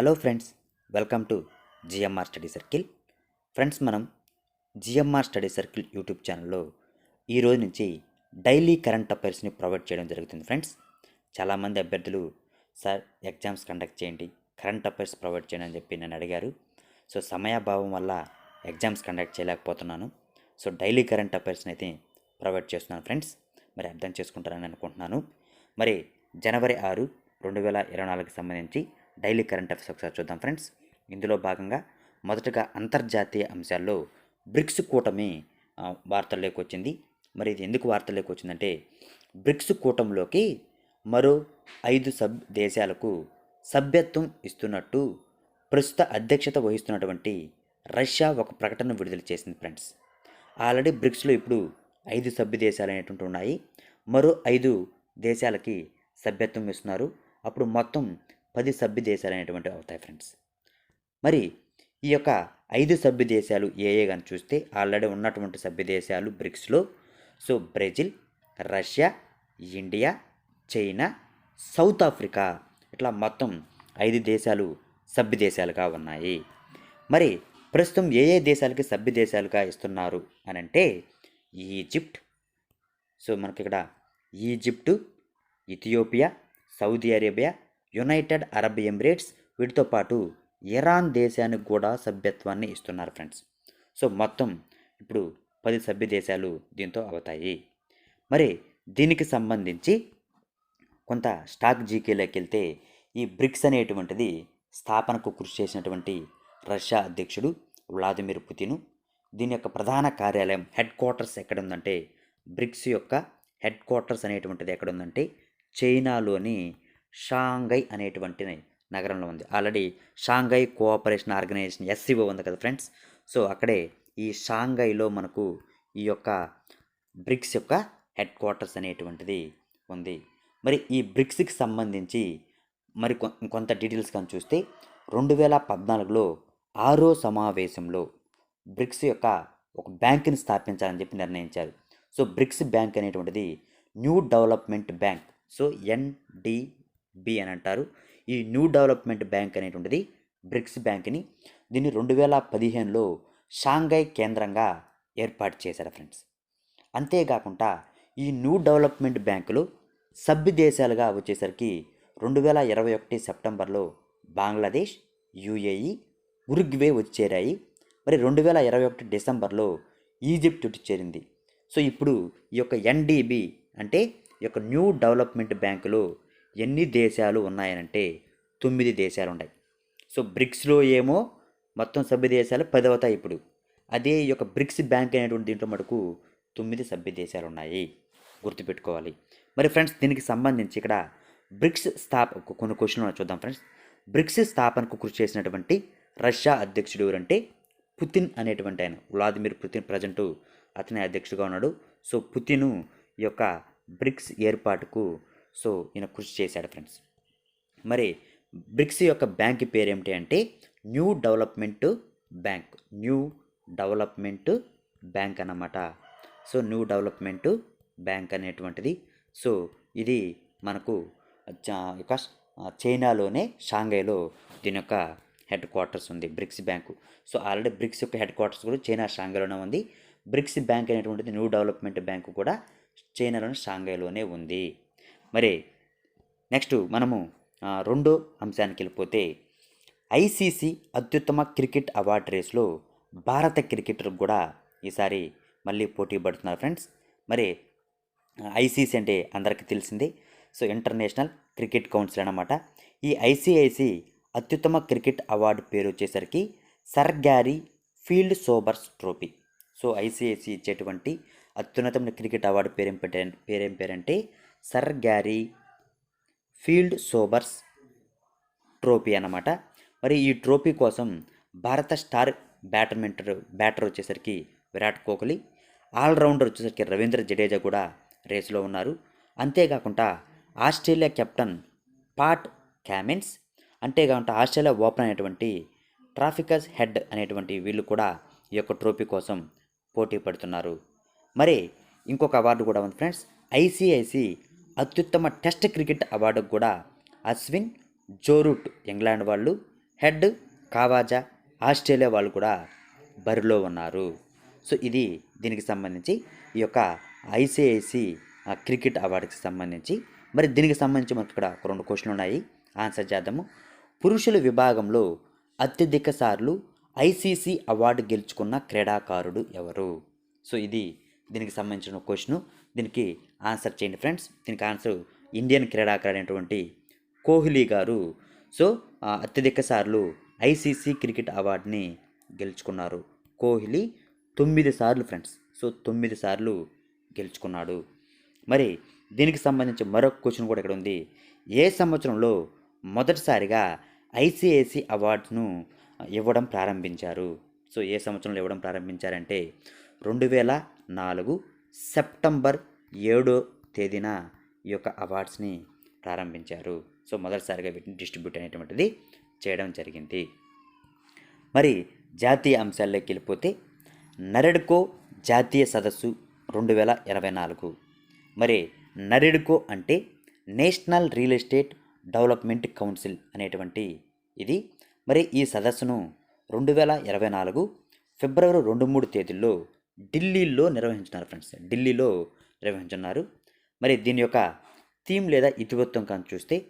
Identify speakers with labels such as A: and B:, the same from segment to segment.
A: Hello friends welcome to GMR study circle. Friends మనం GMR study circle YouTube ఛానల్లో ఈ రోజు నుంచి డైలీ కరెంట్ అఫైర్స్ని ప్రొవైడ్ చేయడం జరుగుతుంది ఫ్రెండ్స్. చాలామంది అభ్యర్థులు సార్ ఎగ్జామ్స్ కండక్ట్ చేయండి కరెంట్ అఫైర్స్ ప్రొవైడ్ చేయండి అని చెప్పి నన్ను అడిగారు. సో సమయాభావం వల్ల ఎగ్జామ్స్ కండక్ట్ చేయలేకపోతున్నాను. సో డైలీ కరెంట్ అఫైర్స్ని అయితే ప్రొవైడ్ చేస్తున్నాను ఫ్రెండ్స్. మరి అర్థం చేసుకుంటారని అనుకుంటున్నాను. మరి జనవరి ఆరు రెండు వేల ఇరవై నాలుగుకి సంబంధించి డైలీ కరెంట్ అఫైర్స్ ఒకసారి చూద్దాం ఫ్రెండ్స్. ఇందులో భాగంగా మొదటగా అంతర్జాతీయ అంశాల్లో బ్రిక్స్ కూటమి వార్తల్లోకి వచ్చింది. మరి ఇది ఎందుకు వార్తల్లోకి వచ్చిందంటే బ్రిక్స్ కూటమిలోకి మరో ఐదు సబ్ దేశాలకు సభ్యత్వం ఇస్తున్నట్టు ప్రస్తుత అధ్యక్షత వహిస్తున్నటువంటి రష్యా ఒక ప్రకటన విడుదల చేసింది ఫ్రెండ్స్. ఆల్రెడీ బ్రిక్స్లో ఇప్పుడు ఐదు సభ్య దేశాలు అనేటువంటి ఉన్నాయి. మరో ఐదు దేశాలకి సభ్యత్వం ఇస్తున్నారు. అప్పుడు మొత్తం పది సభ్య దేశాలు అనేటువంటివి అవుతాయి ఫ్రెండ్స్ మరి ఈ యొక్క ఐదు సభ్య దేశాలు ఏ ఏ కానీ చూస్తే ఆల్రెడీ ఉన్నటువంటి సభ్య దేశాలు బ్రిక్స్లో so Brazil Russia India China South Africa ఇట్లా మొత్తం ఐదు దేశాలు సభ్య దేశాలుగా ఉన్నాయి. మరి ప్రస్తుతం ఏ ఏ దేశాలకి సభ్య దేశాలుగా ఇస్తున్నారు అని అంటే ఈజిప్ట్ సో మనకి ఇక్కడ Egypt Ethiopia Saudi Arabia United Arab Emirates వీటితో పాటు ఇరాన్ దేశానికి కూడా సభ్యత్వాన్ని ఇస్తున్నారు ఫ్రెండ్స్ సో మొత్తం ఇప్పుడు పది సభ్య దేశాలు దీంతో అవుతాయి. మరి దీనికి సంబంధించి కొంత స్టాక్ జీకేలోకి వెళ్తే ఈ బ్రిక్స్ అనేటువంటిది స్థాపనకు కృషి చేసినటువంటి రష్యా అధ్యక్షుడు వ్లాదిమిర్ పుతిన్. దీని యొక్క ప్రధాన కార్యాలయం హెడ్ క్వార్టర్స్ ఎక్కడ ఉందంటే బ్రిక్స్ యొక్క హెడ్ క్వార్టర్స్ అనేటువంటిది ఎక్కడ ఉందంటే చైనాలోని షాంఘై అనేటువంటి నగరంలో ఉంది. Already Shanghai cooperation organisation SCO ఉంది కదా ఫ్రెండ్స్? సో అక్కడే ఈ షాంఘైలో మనకు ఈ యొక్క బ్రిక్స్ యొక్క హెడ్ క్వార్టర్స్ అనేటువంటిది ఉంది. మరి ఈ బ్రిక్స్కి సంబంధించి మరి కొంత డీటెయిల్స్ కానీ చూస్తే రెండు వేల పద్నాలుగులో ఆరో సమావేశంలో బ్రిక్స్ యొక్క ఒక బ్యాంకుని స్థాపించాలని చెప్పి నిర్ణయించారు. సో బ్రిక్స్ బ్యాంక్ అనేటువంటిది new development bank. So B అని అంటారు. ఈ న్యూ డెవలప్మెంట్ బ్యాంక్ అనేటువంటిది బ్రిక్స్ బ్యాంక్ని దీన్ని రెండు వేల పదిహేనులో షాంఘై కేంద్రంగా ఏర్పాటు చేశారు ఫ్రెండ్స్. అంతేకాకుండా ఈ న్యూ డెవలప్మెంట్ బ్యాంకులు సభ్య దేశాలుగా వచ్చేసరికి రెండు వేల ఇరవై ఒకటి సెప్టెంబర్లో బంగ్లాదేశ్ యుఏఈ ఉరుగ్వే వచ్చి చేరాయి. మరి రెండు వేల ఇరవై ఒకటి డిసెంబర్లో ఈజిప్ట్ వచ్చి చేరింది. సో ఇప్పుడు ఈ యొక్క ఎన్డీబీ అంటే ఈ యొక్క న్యూ డెవలప్మెంట్ బ్యాంకులో ఎన్ని దేశాలు ఉన్నాయనంటే తొమ్మిది దేశాలు ఉన్నాయి సో బ్రిక్స్లో ఏమో మొత్తం సభ్య దేశాలు పది అవుతాయి ఇప్పుడు. అదే ఈ యొక్క బ్రిక్స్ బ్యాంక్ అనేటువంటి దీంట్లో మటుకు తొమ్మిది సభ్య దేశాలు ఉన్నాయి గుర్తుపెట్టుకోవాలి. మరి ఫ్రెండ్స్ దీనికి సంబంధించి ఇక్కడ బ్రిక్స్ స్థాప కొన్ని క్వశ్చన్లు చూద్దాం ఫ్రెండ్స్. బ్రిక్స్ స్థాపనకు కృషి చేసినటువంటి రష్యా అధ్యక్షుడు ఎవరంటే పుతిన్ అనేటువంటి ఆయన. వ్లాదిమిర్ పుతిన్ ప్రజెంటు అతనే అధ్యక్షుడిగా ఉన్నాడు. సో పుతిన్ ఈ యొక్క బ్రిక్స్ ఏర్పాటుకు సో ఈయన కృషి చేశాడు ఫ్రెండ్స్. మరి బ్రిక్స్ యొక్క బ్యాంక్ పేరు ఏమిటి అంటే new development bank. New development bank అన్నమాట. సో న్యూ డెవలప్మెంట్ బ్యాంక్ అనేటువంటిది. సో ఇది మనకు యొక్క చైనాలోనే షాంఘైలో దీని యొక్క హెడ్ క్వార్టర్స్ ఉంది BRICS bank. So already BRICS యొక్క హెడ్ క్వార్టర్స్ కూడా చైనా షాంఘైలోనే ఉంది. బ్రిక్స్ బ్యాంక్ అనేటువంటిది న్యూ డెవలప్మెంట్ బ్యాంకు కూడా చైనాలోని షాంఘైలోనే ఉంది. మరి నెక్స్ట్ మనము రెండో అంశానికి వెళ్ళిపోతే ఐసీసీ అత్యుత్తమ క్రికెట్ అవార్డు రేస్లో భారత క్రికెటర్ కూడా ఈసారి మళ్ళీ పోటీ పడుతున్నారు ఫ్రెండ్స్. మరి ఐసీసీ అంటే అందరికీ తెలిసిందే. సో ఇంటర్నేషనల్ క్రికెట్ కౌన్సిల్ అన్నమాట. ఈ ఐసీఐసి అత్యుత్తమ క్రికెట్ అవార్డు పేరు వచ్చేసరికి sir Garfield Sobers trophy. So ICC ఇచ్చేటువంటి అత్యున్నతమైన క్రికెట్ అవార్డు పేరేం పెట్టే పేరేం పేరంటే sir Garfield Sobers trophy అన్నమాట. మరి ఈ ట్రోఫీ కోసం భారత స్టార్ బ్యాట్మింటర్ బ్యాటర్ వచ్చేసరికి విరాట్ కోహ్లీ ఆల్రౌండర్ వచ్చేసరికి రవీంద్ర జడేజా కూడా రేసులో ఉన్నారు. అంతేకాకుండా ఆస్ట్రేలియా కెప్టెన్ పాట్ క్యామిన్స్ అంతేకాకుండా ఆస్ట్రేలియా ఓపెన్ అనేటువంటి ట్రాఫికస్ హెడ్ అనేటువంటి వీళ్ళు కూడా ఈ యొక్క ట్రోఫీ కోసం పోటీ పడుతున్నారు. మరి ఇంకొక అవార్డు కూడా ఉంది ఫ్రెండ్స్ ఐసిఐసి అత్యుత్తమ టెస్ట్ క్రికెట్ అవార్డుకు కూడా అశ్విన్ జోరూట్ ఇంగ్లాండ్ వాళ్ళు హెడ్ కావాజా ఆస్ట్రేలియా వాళ్ళు కూడా బరిలో ఉన్నారు. సో ఇది దీనికి సంబంధించి ఈ యొక్క ఐసిఐసి క్రికెట్ అవార్డుకి సంబంధించి మరి దీనికి సంబంధించి మనకు ఇక్కడ ఒక రెండు క్వశ్చన్లు ఉన్నాయి. ఆన్సర్ చేద్దాము. పురుషుల విభాగంలో అత్యధిక సార్లు ఐసీసీ అవార్డు గెలుచుకున్న క్రీడాకారుడు ఎవరు? సో ఇది దీనికి సంబంధించిన క్వశ్చను. దీనికి ఆన్సర్ చేయండి ఫ్రెండ్స్. దీనికి ఆన్సర్ ఇండియన్ క్రీడాకారుడు అయినటువంటి కోహ్లీ గారు. సో అత్యధిక సార్లు ఐసీసీ క్రికెట్ అవార్డుని గెలుచుకున్నారు కోహ్లీ. తొమ్మిది సార్లు ఫ్రెండ్స్. సో తొమ్మిది సార్లు గెలుచుకున్నాడు. మరి దీనికి సంబంధించి మరొక క్వశ్చన్ కూడా ఇక్కడ ఉంది. ఏ సంవత్సరంలో మొదటిసారిగా ఐసిఐసి అవార్డును ఇవ్వడం ప్రారంభించారు? సో ఏ సంవత్సరంలో ఇవ్వడం ప్రారంభించారంటే రెండు వేల నాలుగు సెప్టెంబర్ ఏడో తేదీన ఈ యొక్క అవార్డ్స్ని ప్రారంభించారు. సో మొదటిసారిగా వీటిని డిస్ట్రిబ్యూట్ అనేటువంటిది చేయడం జరిగింది. మరి జాతీయ అంశాల్లోకి వెళ్ళిపోతే నరెడ్కో జాతీయ సదస్సు రెండు వేల ఇరవై నాలుగు. మరి నరెడ్కో అంటే national real estate development council అనేటువంటి ఇది. మరి ఈ సదస్సును రెండు వేల ఇరవై నాలుగు ఫిబ్రవరి రెండు మూడు తేదీల్లో ఢిల్లీలో నిర్వహించున్నారు ఫ్రెండ్స్ ఢిల్లీలో నిర్వహించున్నారు మరి దీని యొక్క థీమ్ లేదా ఇతివృత్తం కానీ చూస్తే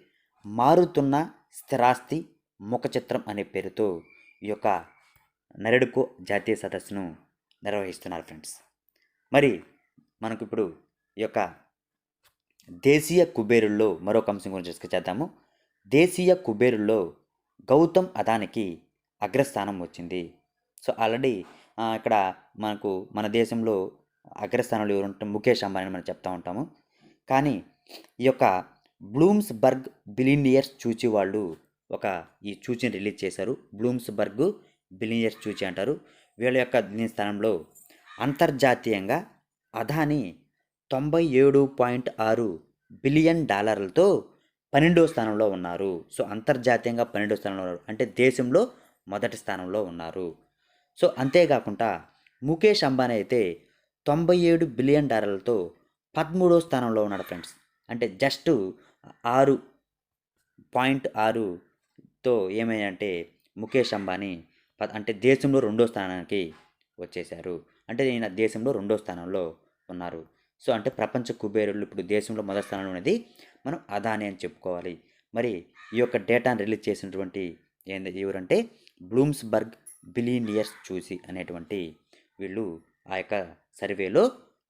A: మారుతున్న స్థిరాస్తి ముఖ చిత్రం అనే పేరుతో ఈ యొక్క నరెడుకో జాతీయ సదస్సును నిర్వహిస్తున్నారు ఫ్రెండ్స్ మరి మనకు ఇప్పుడు ఈ యొక్క దేశీయ కుబేరుల్లో మరొక అంశం గురించి చేద్దాము. దేశీయ కుబేరుల్లో గౌతమ్ అదానికి అగ్రస్థానం వచ్చింది. సో ఆల్రెడీ ఇక్కడ మనకు మన దేశంలో అగ్రస్థానంలో ఎవరు ఉంటాం ముఖేష్ అంబానీ మనం చెప్తా ఉంటాము. కానీ ఈ యొక్క బ్లూమ్స్బర్గ్ బిలినియర్స్ చూచి వాళ్ళు ఒక ఈ చూచిని రిలీజ్ చేశారు. బ్లూమ్స్బర్గ్ బిలినియర్స్ చూచి అంటారు. వీళ్ళ యొక్క దీని స్థానంలో అంతర్జాతీయంగా అదాని తొంభై ఏడు పాయింట్ ఆరు బిలియన్ డాలర్లతో పన్నెండో స్థానంలో ఉన్నారు. సో అంతర్జాతీయంగా పన్నెండో స్థానంలో ఉన్నారు. అంటే దేశంలో మొదటి స్థానంలో ఉన్నారు. సో అంతేకాకుండా ముఖేష్ అంబానీ అయితే తొంభై ఏడు బిలియన్ డాలర్లతో పదమూడో స్థానంలో ఉన్నాడు ఫ్రెండ్స్. అంటే జస్ట్ ఆరు పాయింట్ ఆరుతో ఏమైందంటే ముఖేష్ అంబానీ ప- అంటే దేశంలో రెండో స్థానానికి వచ్చేశారు. అంటే ఈయన దేశంలో రెండో స్థానంలో ఉన్నారు. సో అంటే ప్రపంచ కుబేరులు ఇప్పుడు దేశంలో మొదటి స్థానంలో ఉన్నది మనం అదాని అని చెప్పుకోవాలి. మరి ఈ యొక్క డేటాను రిలీజ్ చేసినటువంటి ఏంది ఎవరంటే బ్లూమ్స్బర్గ్ బిలీనియర్స్ చూసి అనేటువంటి వీళ్ళు ఆ యొక్క సర్వేలో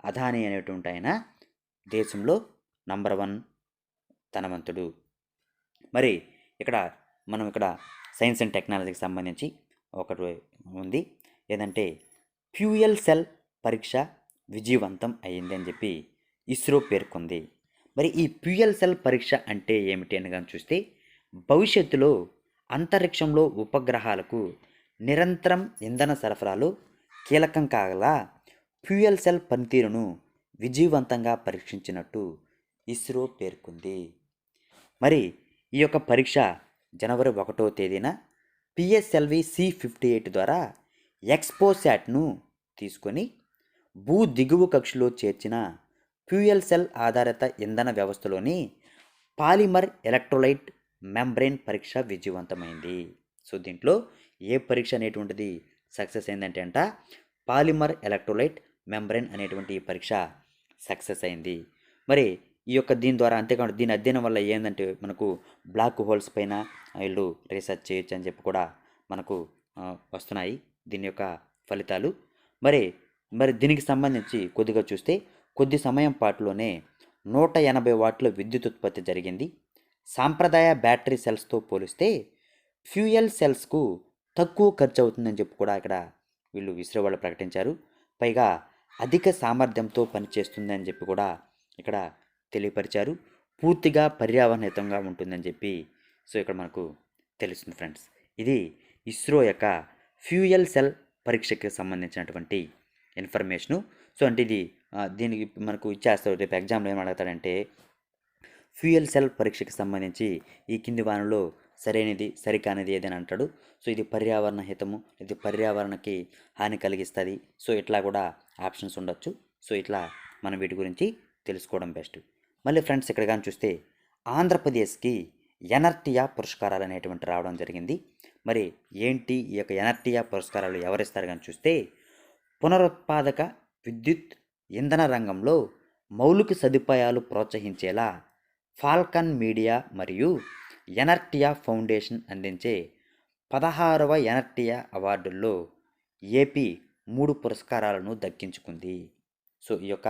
A: అదాని అనేటువంటి ఆయన దేశంలో నంబర్ వన్ ధనవంతుడు. మరి ఇక్కడ మనం ఇక్కడ సైన్స్ అండ్ టెక్నాలజీకి సంబంధించి ఒకటి ఉంది. ఏదంటే ఫ్యూయల్ సెల్ పరీక్ష విజయవంతం అయింది అని చెప్పి ఇస్రో పేర్కొంది. మరి ఈ ఫ్యూయల్ సెల్ పరీక్ష అంటే ఏమిటి అని కానీ చూస్తే భవిష్యత్తులో అంతరిక్షంలో ఉపగ్రహాలకు నిరంతరం ఇంధన సరఫరాలు కీలకం కాగల ఫ్యూయల్ సెల్ పనితీరును విజయవంతంగా పరీక్షించినట్టు ఇస్రో పేర్కొంది. మరి ఈ యొక్క పరీక్ష జనవరి ఒకటో తేదీన పిఎస్ఎల్వి సి ఫిఫ్టీ ఎయిట్ ద్వారా ఎక్స్పోశాట్ను తీసుకొని భూ దిగువ కక్షలో చేర్చిన ఫ్యూయల్ సెల్ ఆధారిత ఇంధన వ్యవస్థలోని పాలిమర్ ఎలక్ట్రోలైట్ మెంబ్రెయిన్ పరీక్ష విజయవంతమైంది. సో దీంట్లో ఏ పరీక్ష అనేటువంటిది సక్సెస్ అయిందంటే అంట పాలిమర్ ఎలక్ట్రోలైట్ మెంబ్రెయిన్ అనేటువంటి ఈ పరీక్ష సక్సెస్ అయింది. మరి ఈ యొక్క దీని ద్వారా అంతేకాకుండా దీని అధ్యయనం వల్ల ఏంటంటే మనకు బ్లాక్ హోల్స్ పైన వీళ్ళు రీసెర్చ్ చేయొచ్చు అని చెప్పి కూడా మనకు వస్తున్నాయి దీని యొక్క ఫలితాలు. మరి మరి దీనికి సంబంధించి కొద్దిగా చూస్తే కొద్ది సమయం పాటులోనే నూట ఎనభై వాట్ల విద్యుత్ ఉత్పత్తి జరిగింది. సాంప్రదాయ బ్యాటరీ సెల్స్తో పోలిస్తే ఫ్యూయల్ సెల్స్కు తక్కువ ఖర్చు అవుతుందని చెప్పి కూడా ఇక్కడ వీళ్ళు ఇస్రో వాళ్ళు ప్రకటించారు. పైగా అధిక సామర్థ్యంతో పనిచేస్తుందని చెప్పి కూడా ఇక్కడ తెలియపరిచారు. పూర్తిగా పర్యావరణహితంగా ఉంటుందని చెప్పి సో ఇక్కడ మనకు తెలుస్తుంది ఫ్రెండ్స్. ఇది ఇస్రో యొక్క ఫ్యూయల్ సెల్ పరీక్షకి సంబంధించినటువంటి ఇన్ఫర్మేషను. సో అంటే ఇది దీనికి మనకు ఇచ్చేస్తారు. రేపు ఎగ్జామ్లో ఏం అడుగుతాడంటే ఫ్యూయల్ సెల్ పరీక్షకి సంబంధించి ఈ కింది వానలో సరైనది సరికానిది ఏదని అంటాడు. సో ఇది పర్యావరణ హితము ఇది పర్యావరణకి హాని కలిగిస్తుంది. సో ఇట్లా కూడా ఆప్షన్స్ ఉండొచ్చు. సో ఇట్లా మనం వీటి గురించి తెలుసుకోవడం బెస్ట్. మళ్ళీ ఫ్రెండ్స్ ఇక్కడ కానీ చూస్తే ఆంధ్రప్రదేశ్కి ఎనర్టియా పురస్కారాలు అనేటువంటి రావడం జరిగింది. మరి ఏంటి ఈ యొక్క ఎనర్టియా పురస్కారాలు ఎవరిస్తారు కానీ చూస్తే పునరుత్పాదక విద్యుత్ ఇంధన రంగంలో మౌలిక సదుపాయాలు ప్రోత్సహించేలా ఫాల్కన్ మీడియా మరియు ఎనర్టియా ఫౌండేషన్ అందించే పదహారవ ఎనర్టియా అవార్డుల్లో ఏపీ మూడు పురస్కారాలను దక్కించుకుంది. సో ఈ యొక్క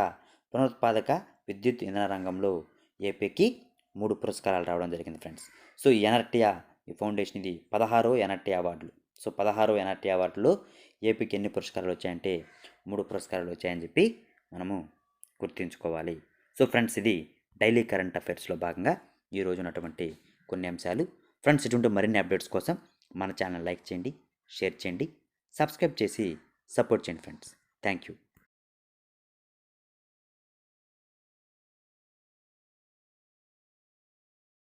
A: పునరుత్పాదక విద్యుత్ ఇంధన రంగంలో ఏపీకి మూడు పురస్కారాలు రావడం జరిగింది ఫ్రెండ్స్. సో ఈ ఎనర్టియా ఈ ఫౌండేషన్ ఇది పదహారో ఎనర్టీ అవార్డులు. సో పదహారో ఎనర్టీ అవార్డులో ఏపీకి ఎన్ని పురస్కారాలు వచ్చాయంటే మూడు పురస్కారాలు వచ్చాయని చెప్పి మనము గుర్తుంచుకోవాలి. సో ఫ్రెండ్స్ ఇది డైలీ కరెంట్ అఫైర్స్లో భాగంగా ఈరోజు ఉన్నటువంటి కొన్ని అంశాలు. ఫ్రెండ్స్ ఇటువంటి మరిన్ని అప్డేట్స్ కోసం మన ఛానల్ లైక్ చేయండి షేర్ చేయండి సబ్స్క్రైబ్ చేసి సపోర్ట్ చేయండి ఫ్రెండ్స్. Thank you